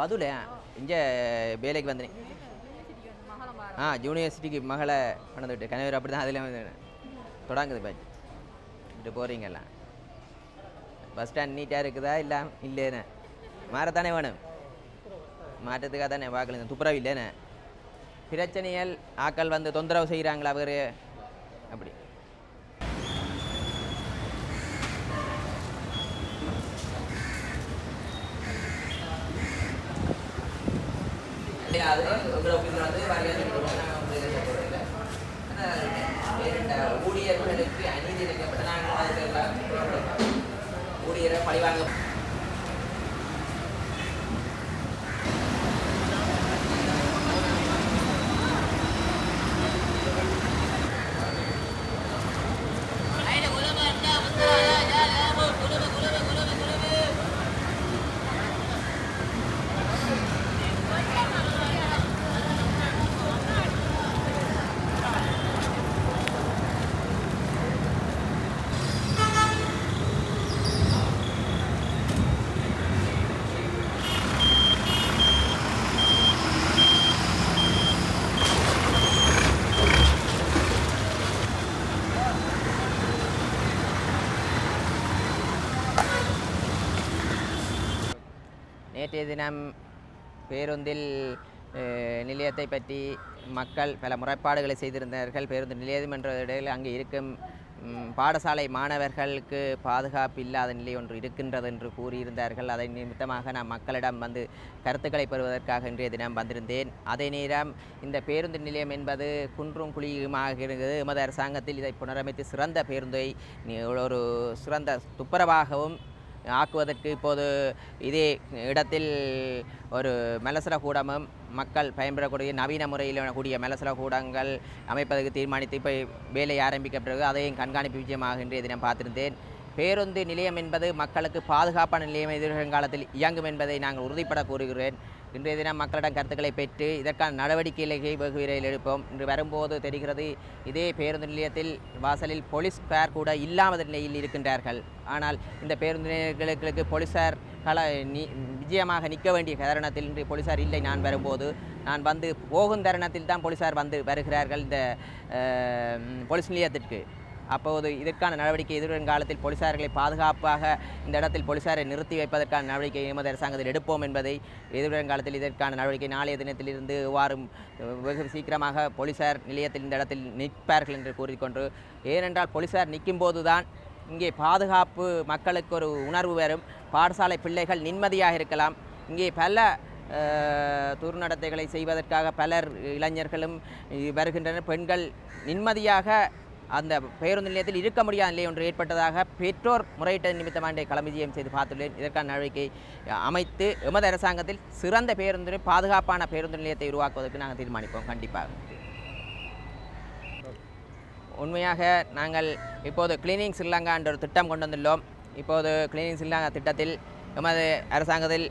பதுல இங்கே வேலைக்கு வந்தேன். ஆ யூனிவர்சிட்டிக்கு மகளை கொண்டு கணவர் அப்படி தான் அதில் வந்து தொடங்குது பேட்ச் இப்படி போகிறீங்கல்லாம் பஸ் ஸ்டாண்ட் நீட்டாக இருக்குதா இல்லை இல்லைன்னு. மாறத்தானே வேணும். மாற்றத்துக்காக தானே பார்க்கல துப்புரவு இல்லைன்னு. பிரச்சனைகள் ஆக்கள் வந்து தொந்தரவு செய்கிறாங்களா அவர்? அப்படி. அது உங்கள் ஆஃபீஸில் வந்து ஊழியர்களுக்கு அநீதி இழைக்கப்பட்ட நாங்கள் அதுக்கெல்லாம் ஊழியரை பழிவாங்க நேற்றைய தினம் பேருந்தில் நிலையத்தை பற்றி மக்கள் பல முறைப்பாடுகளை செய்திருந்தார்கள். பேருந்து நிலையம் என்ற இடையில் அங்கே இருக்கும் பாடசாலை மாணவர்களுக்கு பாதுகாப்பு இல்லாத நிலை ஒன்று இருக்கின்றது என்று கூறியிருந்தார்கள். அதை நிமித்தமாக நான் மக்களிடம் வந்து கருத்துக்களை பெறுவதற்காக இன்றைய தினம் வந்திருந்தேன். அதே நேரம் இந்த பேருந்து நிலையம் என்பது குன்றும் குழியுமாக இருந்தது. எமது அரசாங்கத்தில் இதை புனரமைத்து சிறந்த பேருந்தை ஒரு சிறந்த துப்புரவாகவும் ஆக்குவதற்கு இப்போது இதே இடத்தில் ஒரு மெலசர கூடமும் மக்கள் பயன்பெறக்கூடிய நவீன முறையில் கூடிய மெலசர கூடங்கள் அமைப்பதற்கு தீர்மானித்து இப்போ வேலை ஆரம்பிக்கப்பட்டது அதையும் கண்காணிப்பு விஜயமாக இன்றைய தினம் பார்த்திருந்தேன். பேருந்து நிலையம் என்பது மக்களுக்கு பாதுகாப்பான நிலையம் எதிர்காலத்தில் இயங்கும் என்பதை நாங்கள் உறுதிப்பட கூறுகிறேன். இன்றைய தினம் மக்களிடம் கருத்துக்களை பெற்று இதற்கான நடவடிக்கைகளை வெகு விரைவில் எடுப்போம். இன்று வரும்போது தெரிகிறது இதே பேருந்து நிலையத்தில் வாசலில் போலீஸ் பேர் கூட இல்லாத நிலையில் இருக்கின்றார்கள். ஆனால் இந்த பேருந்து நிலையங்களுக்கு போலீசார் கல நி விஜயமாக நிற்க வேண்டிய தருணத்தில் இன்று போலீசார் இல்லை. நான் வரும்போது நான் வந்து போகும் தருணத்தில் தான் போலீஸார் வந்து வருகிறார்கள் இந்த போலீஸ் நிலையத்திற்கு. அப்போது இதற்கான நடவடிக்கை எதிர்காலத்தில் போலீசார்களை பாதுகாப்பாக இந்த இடத்தில் போலீசாரை நிறுத்தி வைப்பதற்கான நடவடிக்கை எமது அரசாங்கத்தில் எடுப்போம் என்பதை எதிர்காலத்தில் இதற்கான நடவடிக்கை நாளைய தினத்திலிருந்து வாரும் வெகு சீக்கிரமாக போலீசார் நிலையத்தில் இந்த இடத்தில் நிற்பார்கள் என்று கூறிக்கொண்டு ஏனென்றால் போலீசார் நிற்கும்போது தான் இங்கே பாதுகாப்பு மக்களுக்கு ஒரு உணர்வு வரும். பாடசாலை பிள்ளைகள் நிம்மதியாக இருக்கலாம். இங்கே பல துர்நடத்தைகளை செய்வதற்காக பலர் இளைஞர்களும் வருகின்றனர். பெண்கள் நிம்மதியாக அந்த பேருந்து நிலையத்தில் இருக்க முடியாத நிலை ஒன்று ஏற்பட்டதாக பெற்றோர் முறையிட்ட நிமித்தமாக களமிஜயம் செய்து பார்த்துள்ளேன். இதற்கான நடவடிக்கை அமைத்து எமது அரசாங்கத்தில் சிறந்த பேருந்து பாதுகாப்பான பேருந்து நிலையத்தை உருவாக்குவதற்கு நாங்கள் தீர்மானிப்போம். கண்டிப்பாக. உண்மையாக நாங்கள் இப்போது கிளீனிங் ஸ்ரீலங்கா என்ற ஒரு திட்டம் கொண்டு வந்துள்ளோம். இப்போது கிளீனிங் ஸ்ரீலங்கா திட்டத்தில் எமது அரசாங்கத்தில்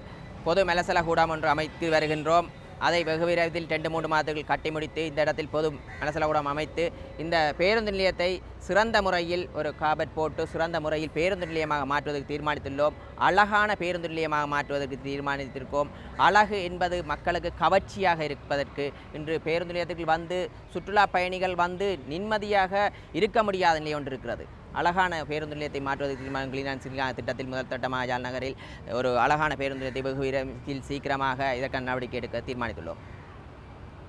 பொது மெலசல கூடம் ஒன்று அமைத்து வருகின்றோம். அதை வெகு விரைவில் ரெண்டு மூன்று மாதங்கள் கட்டி முடித்து இந்த இடத்தில் பொது மனசலகூடம் அமைத்து இந்த பேருந்து நிலையத்தை சிறந்த முறையில் ஒரு காபட் போட்டு சிறந்த முறையில் பேருந்து நிலையமாக மாற்றுவதற்கு தீர்மானித்துள்ளோம். அழகான பேருந்து நிலையமாக மாற்றுவதற்கு தீர்மானித்திருக்கோம். அழகு என்பது மக்களுக்கு கவர்ச்சியாக இருப்பதற்கு இன்று பேருந்து நிலையத்தில் வந்து சுற்றுலா பயணிகள் வந்து நிம்மதியாக இருக்க முடியாத நிலை ஒன்று இருக்கிறது. அழகான பேருந்து நிலையத்தை மாற்றுவதற்கு தீர்மானம் கிளீனான் சிறிலா திட்டத்தில் முதல் திட்டமாக ஜால் நகரில் ஒரு அழகான பேருந்து நிலையத்தை வெகு விரைவில் சீக்கிரமாக இதற்கான நடவடிக்கை எடுக்க தீர்மானித்துள்ளோம்.